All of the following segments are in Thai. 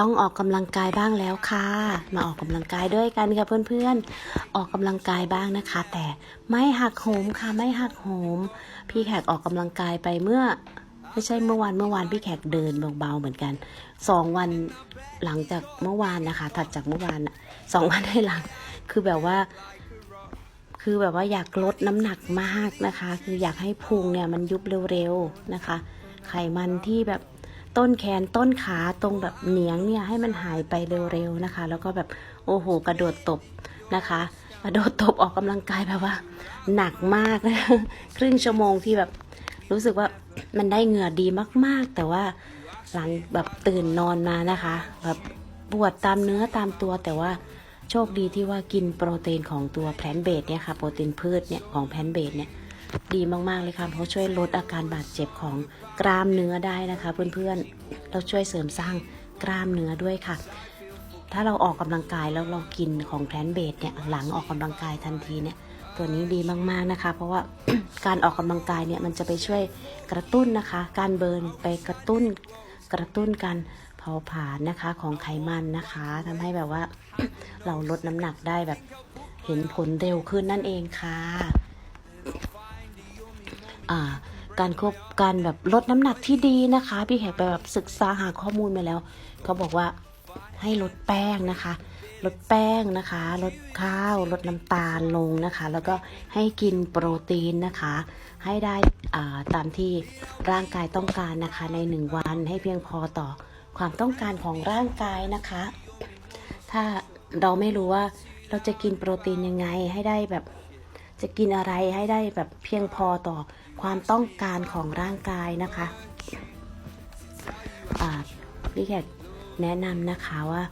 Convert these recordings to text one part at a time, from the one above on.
ต้องออกกำลังกายบ้างแล้วค่ะ มาออกกำลังกายด้วยกันค่ะเพื่อนๆ ออกกำลังกายบ้างนะคะ แต่ไม่หักโหมค่ะไม่หักโหม พี่แขกออกกำลังกายไปเมื่อ ไม่ใช่เมื่อวานเมื่อวานพี่แขกเดินเบาๆเหมือนกันสองวันหลังจากเมื่อวานนะคะ ถัดจากเมื่อวานสองวันให้หลัง คือแบบว่า คือแบบว่าอยากลดน้ำหนักมากนะคะ คืออยากให้พุงเนี่ยมันยุบเร็วๆนะคะ ไขมันที่แบบ ต้นแขนต้นขาตรงแบบเหนียงเนี่ยให้มันหายไปเร็วๆนะคะ แล้วก็แบบโอ้โหกระโดดตบนะคะกระโดดตบออกกำลังกายแบบว่า หนักมากนะครึ่งชั่วโมงที่แบบรู้สึกว่ามันได้เหงื่อดีมากๆ แต่ว่าหลังแบบตื่นนอนมานะคะ แบบปวดตามเนื้อตามตัวแต่ว่าโชคดีที่ว่ากินโปรตีนของตัวแพลนเบดเนี่ยค่ะโปรตีนพืชเนี่ยของแพลนเบดเนี่ย ดีมากๆเลยค่ะ เพราะช่วยลดอาการบาดเจ็บของกล้ามเนื้อได้นะคะ เพื่อนๆเราช่วยเสริมสร้างกล้ามเนื้อด้วยค่ะ ถ้าเราออกกำลังกายแล้วเรากินของแพลนเบดเนี่ยหลังออกกำลังกายทันทีเนี่ยตัวนี้ดีมากๆนะคะ เพราะว่าการออกกำลังกายเนี่ยมันจะไปช่วยกระตุ้นนะคะ การเบิร์นไปกระตุ้นกระตุ้นการเผาผลาญนะคะของไขมันนะคะทำให้แบบว่าเราลดน้ำหนักได้แบบเห็นผลเร็วขึ้นนั่นเองค่ะ การควบการแบบลดน้ำหนักที่ดีนะคะ พี่แขกไปแบบศึกษาหาข้อมูลมาแล้วเขาบอกว่าให้ลดแป้งนะคะ ลดแป้งนะคะ ลดข้าว ลดน้ำตาลลงนะคะ แล้วก็ให้กินโปรตีนนะคะ ให้ได้ตามที่ร่างกายต้องการนะคะในหนึ่งวันให้เพียงพอต่อความต้องการของร่างกายนะคะ ถ้าเราไม่รู้ว่าเราจะกินโปรตีนยังไงให้ได้แบบ จะกินอะไรให้ได้แบบเพียงพอต่อความต้องการของร่างกายนะคะพี่แขกแนะนำนะคะว่า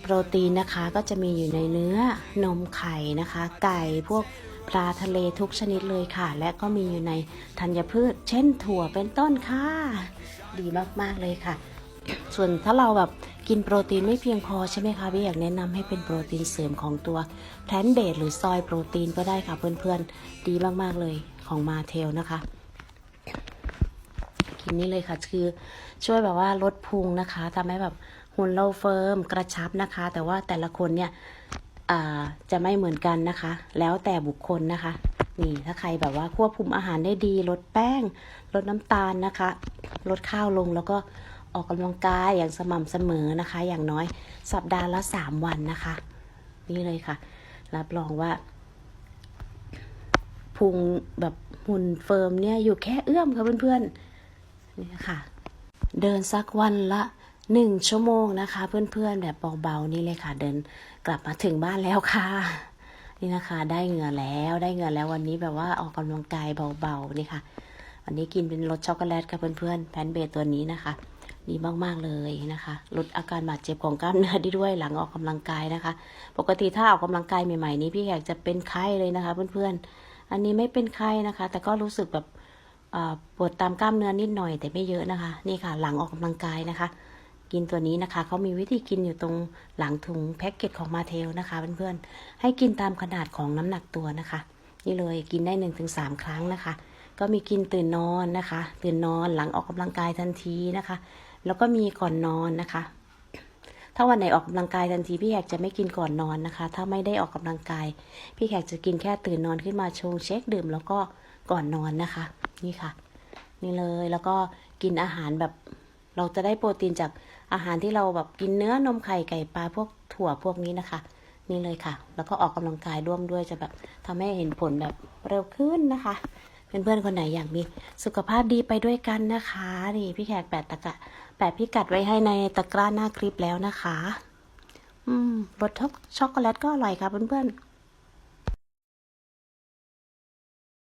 โปรตีนนะคะก็จะมีอยู่ในเนื้อนมไข่นะคะ ไก่พวกปลาทะเลทุกชนิดเลยค่ะ และก็มีอยู่ในธัญพืช เช่นถั่วเป็นต้นค่ะ ดีมาก ๆ เลยค่ะ ส่วนถ้าเราแบบกินโปรตีนไม่เพียงพอใช่ไหมคะพี่อยากแนะนำให้เป็นโปรตีนเสริมของตัวแพลนเบดหรือซอยโปรตีนก็ได้ค่ะเพื่อนๆ ดีมากๆเลยของมาเทลนะคะ กินนี่เลยค่ะคือช่วยแบบว่าลดพุงนะคะทำให้แบบหุ่นเราเฟิร์มกระชับนะคะ แต่ว่าแต่ละคนเนี่ยจะไม่เหมือนกันนะคะ แล้วแต่บุคคลนะคะ นี่ถ้าใครแบบว่าควบคุมอาหารได้ดี ลดแป้ง ลดน้ำตาลนะคะ ลดข้าวลงแล้วก็ ออกกำลังกายอย่างสม่ำเสมอนะคะ อย่างน้อยสัปดาห์ละสามวันนะคะ นี่เลยค่ะ รับรองว่าพุงแบบหุ่นเฟิร์มเนี่ยอยู่แค่เอื้อมค่ะเพื่อนๆนี่ค่ะ เดินสักวันละหนึ่งชั่วโมงนะคะ เพื่อนๆแบบเบาๆนี่เลยค่ะ เดินกลับมาถึงบ้านแล้วค่ะ นี่นะคะ ได้เหงื่อแล้วได้เหงื่อแล้ววันนี้แบบว่าออกกำลังกายเบาๆนี่ค่ะ วันนี้กินเป็นรสช็อกโกแลตค่ะเพื่อนๆแพนเบตตัวนี้นะคะ ดีมากๆเลยนะคะ ลดอาการบาดเจ็บของกล้ามเนื้อได้ด้วยหลังออกกำลังกายนะคะ ปกติถ้าออกกำลังกายใหม่ๆนี้พี่แขกจะเป็นไข้เลยนะคะ เพื่อนๆ อันนี้ไม่เป็นไข้นะคะ แต่ก็รู้สึกแบบปวดตามกล้ามเนื้อนิดหน่อยแต่ไม่เยอะนะคะ นี่ค่ะ หลังออกกำลังกายนะคะ กินตัวนี้นะคะเขามีวิธีกินอยู่ตรงหลังถุงแพ็กเกจของมาเทลนะคะเพื่อนๆให้กินตามขนาดของน้ำหนักตัวนะคะ นี่เลยกินได้หนึ่งถึงสามครั้งนะคะ ก็มีกินตื่นนอนนะคะ ตื่นนอนหลังออกกำลังกายทันทีนะคะ แล้วก็มีก่อนนอนนะคะ ถ้าวันไหนออกกำลังกายทันทีพี่แขกจะไม่กินก่อนนอนนะคะ ถ้าไม่ได้ออกกำลังกาย พี่แขกจะกินแค่ตื่นนอนขึ้นมาชงเช็คดื่มแล้วก็ก่อนนอนนะคะ นี่ค่ะ นี่เลยแล้วก็กินอาหารแบบเราจะได้โปรตีนจากอาหารที่เราแบบกินเนื้อนมไข่ไก่ปลาพวกถั่วพวกนี้นะคะ นี่เลยค่ะ แล้วก็ออกกำลังกายร่วมด้วยจะแบบทำให้เห็นผลแบบเร็วขึ้นนะคะ เพื่อนๆคนไหนอยากมีสุขภาพดีไปด้วยกันนะคะ นี่พี่แขกแปดตะกะแปดพิกัดไว้ให้ในตะกร้าหน้าคลิปแล้วนะคะ อืมรสช็อกโกแลตก็อร่อยค่ะเพื่อนๆ